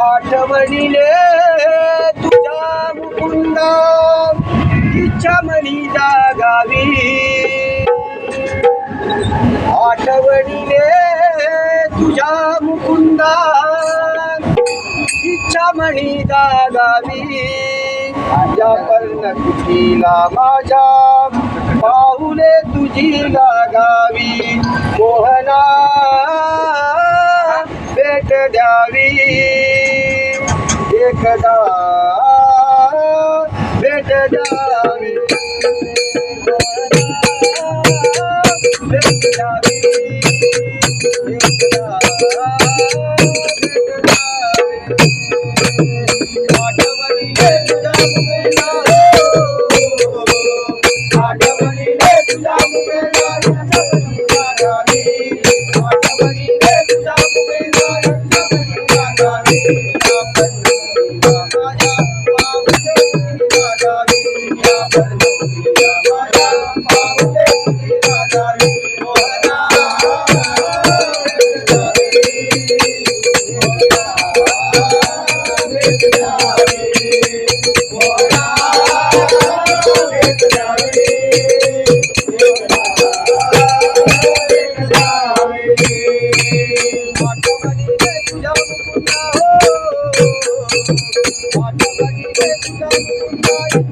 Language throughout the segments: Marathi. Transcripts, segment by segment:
आठवणीने तुझ्या मुकुंदा इच्छा मनी जागावी. आठवणीने तुझ्या मुकुंदा इच्छा मनी जागावी. माझ्या पर्णकुटीला माझ्या? पाहुले तुझी लागावी मोहना भेट द्यावी. एकदा भेट द्या. तुझ्या Thank you.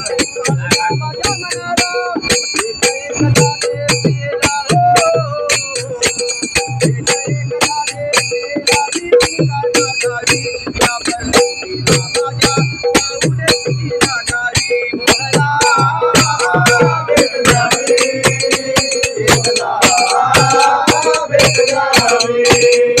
Thank you.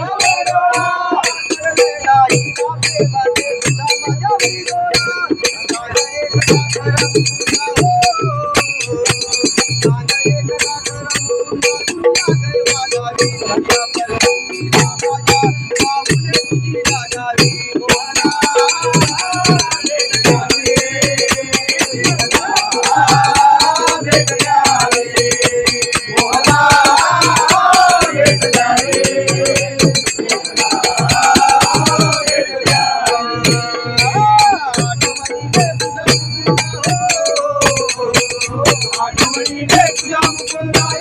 Thank you.